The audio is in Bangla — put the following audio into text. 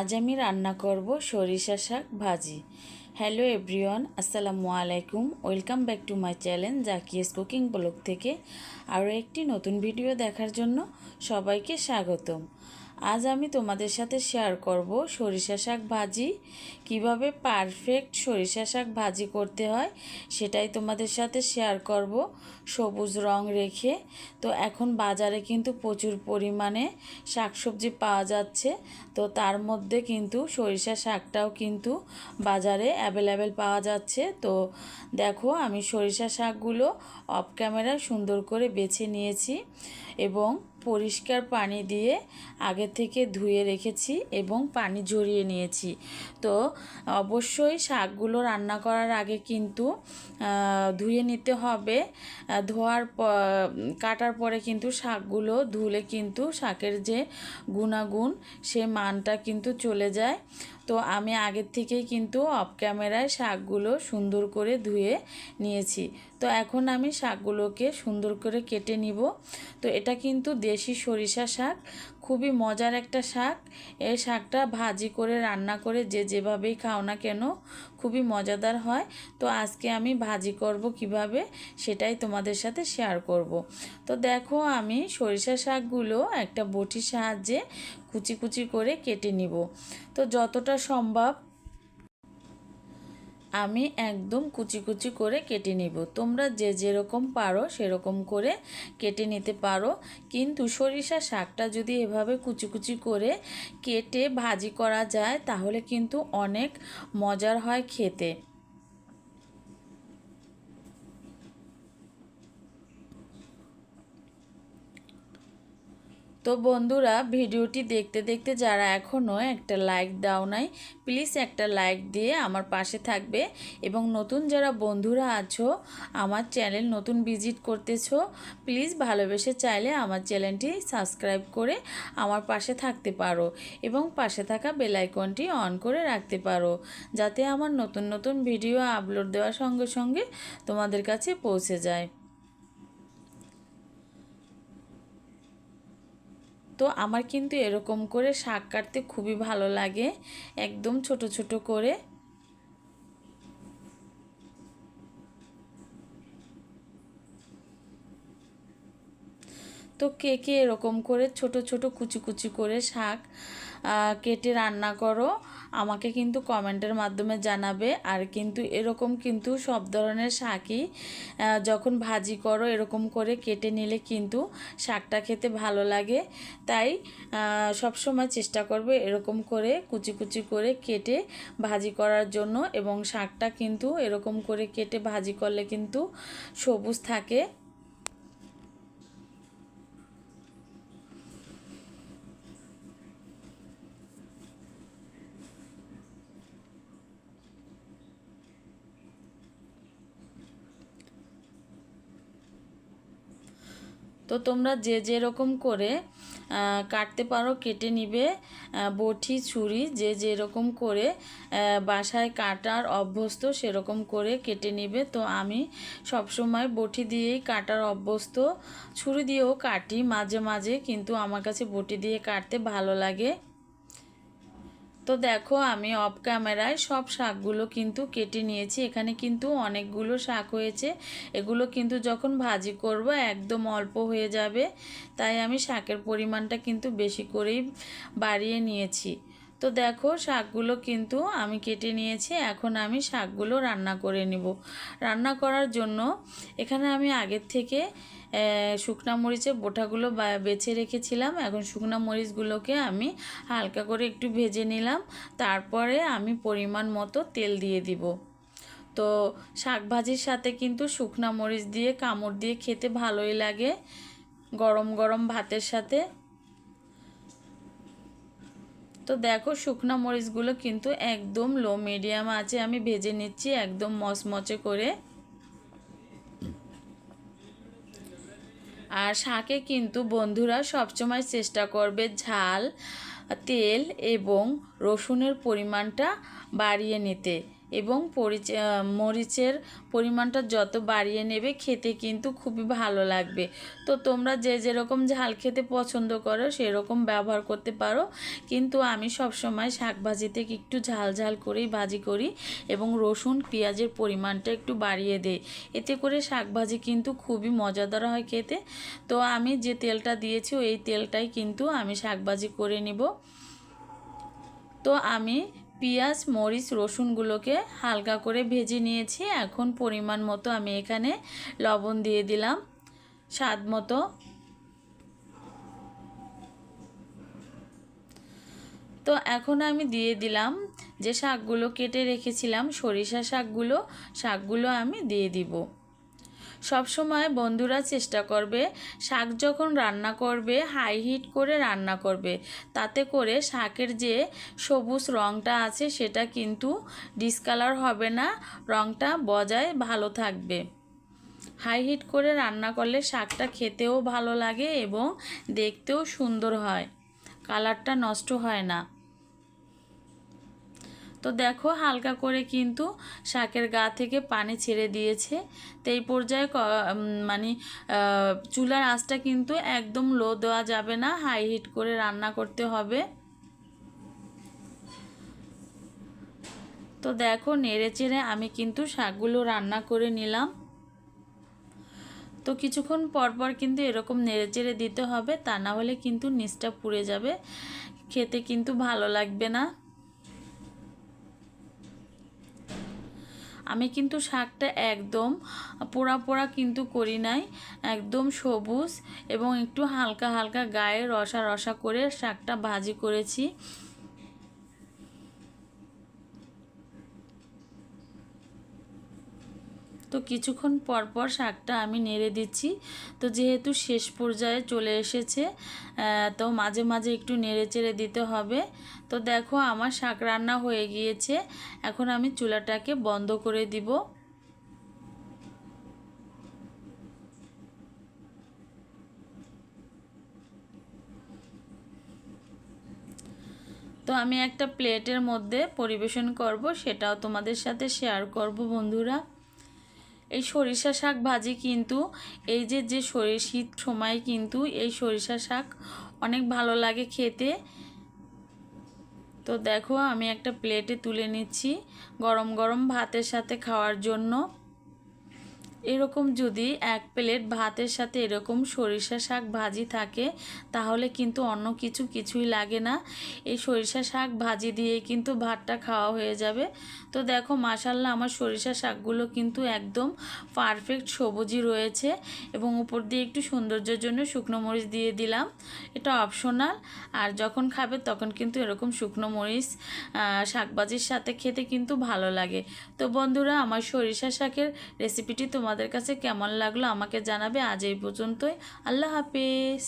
আজ আমি রান্না করব সরিষা শাক ভাজি। হ্যালো এভরিওয়ান, আসসালামু আলাইকুম। Welcome back to my channel Zakia's cooking blog থেকে। আরও একটি নতুন ভিডিও দেখার জন্য সবাইকে স্বাগতম। আজ আমি তোমাদের সাথে শেয়ার করব সরিষা শাক ভাজি। কীভাবে পারফেক্ট সরিষা শাক ভাজি করতে হয় সেটাই তোমাদের সাথে শেয়ার করব সবুজ রং রেখে। তো এখন বাজারে কিন্তু প্রচুর পরিমাণে শাকসবজি পাওয়া যাচ্ছে। তো তার মধ্যে কিন্তু সরিষা শাকটাও কিন্তু বাজারে অ্যাভেলেবেল পাওয়া যাচ্ছে। তো দেখো আমি সরিষা শাকগুলো অফ ক্যামেরায় সুন্দর করে বেছে নিয়েছি এবং পরিষ্কার পানি দিয়ে আগে থেকে ধুয়ে রেখেছি এবং পানি ঝরিয়ে নিয়েছি। তো অবশ্যই শাকগুলো রান্না করার আগে কিন্তু ধুয়ে নিতে হবে। ধোয়ার কাটার পরে কিন্তু শাকগুলো ধুলে কিন্তু শাকের যে গুণাগুণ, সে মানটা কিন্তু চলে যায়। তো আমি আগের থেকেই কিন্তু অফ ক্যামেরায় শাকগুলো সুন্দর করে ধুয়ে নিয়েছি। তো এখন আমি শাকগুলোকে সুন্দর করে কেটে নিব। তো এটা কিন্তু দেশি সরিষা শাক, খুবই মজার একটা শাক। এই শাকটা ভাজি করে, রান্না করে যে যেভাবেই খাও না কেন খুবই মজাদার হয়। তো আজকে আমি ভাজি করব কীভাবে সেটাই তোমাদের সাথে শেয়ার করব। তো দেখো আমি সরিষা শাকগুলো একটা বটির সাহায্যে কুচি কুচি করে কেটে নিব। তো যতটা সম্ভব আমি একদম কুচি কুচি করে কেটে নেব। তোমরা যে যেরকম পারো সেরকম করে কেটে নিতে পারো। কিন্তু সরিষা শাকটা যদি এভাবে কুচি কুচি করে কেটে ভাজি করা যায়, তাহলে কিন্তু অনেক মজার হয় খেতে। তো বন্ধুরা, ভিডিওটি দেখতে দেখতে যারা এখনও একটা লাইক দাও নাই প্লিজ একটা লাইক দিয়ে আমার পাশে থাকবে এবং নতুন যারা বন্ধুরা আছো, আমার চ্যানেল নতুন ভিজিট করতেছো প্লিজ ভালোবেসে চাইলে আমার চ্যানেলটি সাবস্ক্রাইব করে আমার পাশে থাকতে পারো এবং পাশে থাকা বেলাইকনটি অন করে রাখতে পারো, যাতে আমার নতুন নতুন ভিডিও আপলোড দেওয়ার সঙ্গে সঙ্গে তোমাদের কাছে পৌঁছে যায়। তো আমার কিন্তু এরকম করে শাক কাটতে খুবই ভালো লাগে একদম ছোট ছোট করে। তো কে কে এরকম করে ছোট ছোট কুচি কুচি করে শাক কেটে রান্না করো, আমাকে কিন্তু কমেন্টের মাধ্যমে জানাবে। আর কিন্তু এরকম কিন্তু সব ধরনের শাকই যখন ভাজি করো এরকম করে কেটে নিলে কিন্তু শাকটা খেতে ভালো লাগে। তাই সব সময় চেষ্টা করবে এরকম করে কুচি কুচি করে কেটে ভাজি করার জন্য এবং শাকটা কিন্তু এরকম করে কেটে ভাজি করলে কিন্তু সবুজ থাকে। তো তোমরা যে যেরকম করে কাটতে পারো, কেটে নিবে বটি, ছুরি, যে যেরকম করে বাসায় কাটার অভ্যস্ত সেরকম করে কেটে নিবে। তো আমি সবসময় বটি দিয়েই কাটার অভ্যস্ত। ছুরি দিয়েও কাটি, মাঝে মাঝে, কিন্তু আমার কাছে বটি দিয়ে কাটতে ভালো লাগে। তো দেখো, আমি অফ ক্যামেরায় সব শাকগুলো কিন্তু কেটে নিয়েছি। এখানে কিন্তু অনেকগুলো শাক হয়েছে। এগুলো কিন্তু যখন ভাজি করব, একদম অল্প হয়ে যাবে। তাই আমি শাকের পরিমাণটা কিন্তু বেশি করেই বাড়িয়ে নিয়েছি। তো দেখো, শাকগুলো কিন্তু আমি কেটে নিয়েছি। এখন আমি শাকগুলো রান্না করে নিব। রান্না করার জন্য এখানে আমি আগের থেকে শুকনা মরিচের বোটাগুলো বেছে রেখেছিলাম। এখন শুকনা মরিচগুলোকে আমি হালকা করে একটু ভেজে নিলাম। তারপরে আমি পরিমাণ মতো তেল দিয়ে দিব। তো শাক ভাজির সাথে কিন্তু শুকনা মরিচ দিয়ে, কামড় দিয়ে খেতে ভালোই লাগে। গরম গরম ভাতের সাথে। তো দেখো শুকনো মরিচগুলো কিন্তু একদম লো মিডিয়াম আছে। আমি ভেজে নিচ্ছি একদম মচমচে করে। আর শাকে কিন্তু বন্ধুরা সবসময় চেষ্টা করবে ঝাল, তেল এবং রসুনের পরিমাণটা বাড়িয়ে নিতে। এবং মরিচের পরিমাণটা যত বাড়িয়ে নেবে খেতে কিন্তু খুবই ভালো লাগবে। তো তোমরা যে যেরকম ঝাল খেতে পছন্দ করো সেরকম ব্যবহার করতে পারো। কিন্তু আমি সবসময় শাক ভাজিতে একটু ঝাল ঝাল করেই ভাজি করি এবং রসুন, পেঁয়াজের পরিমাণটা একটু বাড়িয়ে দেই। এতে করে শাক ভাজি কিন্তু খুবই মজাদার হয় খেতে। তো আমি যে তেলটা দিয়েছি ওই তেলটাই কিন্তু আমি শাক ভাজি করে নিব। তো আমি পেঁয়াজ, মরিচ, রসুনগুলোকে হালকা করে ভেজে নিয়েছি। এখন পরিমাণ মতো আমি এখানে লবণ দিয়ে দিলাম। স্বাদ মতো। তো এখন আমি দিয়ে দিলাম যে শাকগুলো কেটে রেখেছিলাম, সরিষা শাকগুলো শাকগুলো আমি দিয়ে দিব। সব সময় বন্ধুরা চেষ্টা করবে, শাক যখন রান্না করবে হাই হিট করে রান্না করবে, তাতে করে শাকের যে সবুজ রঙটা আছে সেটা কিন্তু ডিসকালার হবে না রঙটা বজায় ভালো থাকবে। হাই হিট করে রান্না করলে শাকটা খেতেও ভালো লাগে এবং দেখতেও সুন্দর হয় কালারটা নষ্ট হয় না। তো দেখো হালকা করে কিন্তু শাকের গা থেকে পানি ছেড়ে দিয়েছে। তো এই পর্যায়ে মানে চুলার আঁচটা কিন্তু একদম লো দেওয়া যাবে না, হাই হিট করে রান্না করতে হবে। তো দেখো নেড়ে চেড়ে আমি কিন্তু শাকগুলো রান্না করে নিলাম। তো কিছুক্ষণ পর পর কিন্তু এরকম নেড়ে চেড়ে দিতে হবে, তা না হলে কিন্তু নিচটা পুড়ে যাবে। খেতে কিন্তু ভালো লাগবে না। আমি কিন্তু শাকটা একদম পোড়া পোড়া কিন্তু করি নাই, একদম সবুজ এবং একটু হালকা হালকা গায়ে রসা রসা করে শাকটা ভাজি করেছি। তো কিছুক্ষণ পর পর শাকটা আমি নেড়ে দিচ্ছি। তো যেহেতু শেষ পর্যায়ে চলে এসেছে তো মাঝে মাঝে একটু নেড়ে চেড়ে দিতে হবে। তো দেখো আমার শাক রান্না হয়ে গিয়েছে। এখন আমি চুলাটাকে বন্ধ করে দিব। তো আমি একটা প্লেটের মধ্যে পরিবেশন করব, সেটাও তোমাদের সাথে শেয়ার করব বন্ধুরা। এই সরিষা শাক ভাজি কিন্তু, এই যে যে শীত সময় কিন্তু এই সরিষা শাক অনেক ভালো লাগে খেতে। তো দেখো, আমি একটা প্লেটে তুলে নিচ্ছি গরম গরম ভাতের সাথে খাওয়ার জন্য। এরকম যদি এক প্লেট ভাতের সাথে এরকম সরিষা শাক ভাজি থাকে, তাহলে কিন্তু অন্য কিছু কিছুই লাগে না। এই সরিষা শাক ভাজি দিয়ে কিন্তু ভাতটা খাওয়া হয়ে যাবে। তো দেখো মাসাল্লাহ আমার সরিষা শাকগুলো কিন্তু একদম পারফেক্ট সবুজই রয়েছে এবং উপর দিয়ে একটু সৌন্দর্যের জন্য শুকনো মরিচ দিয়ে দিলাম। এটা অপশনাল। আর যখন খাবে তখন কিন্তু এরকম শুকনো মরিচ শাকভাজির সাথে খেতে কিন্তু ভালো লাগে। তো বন্ধুরা, আমার সরিষা শাকের রেসিপিটি তোমাদের কাছে কেমন লাগল আমাকে জানাবে আজ এই পর্যন্তই। আল্লাহ হাফেজ।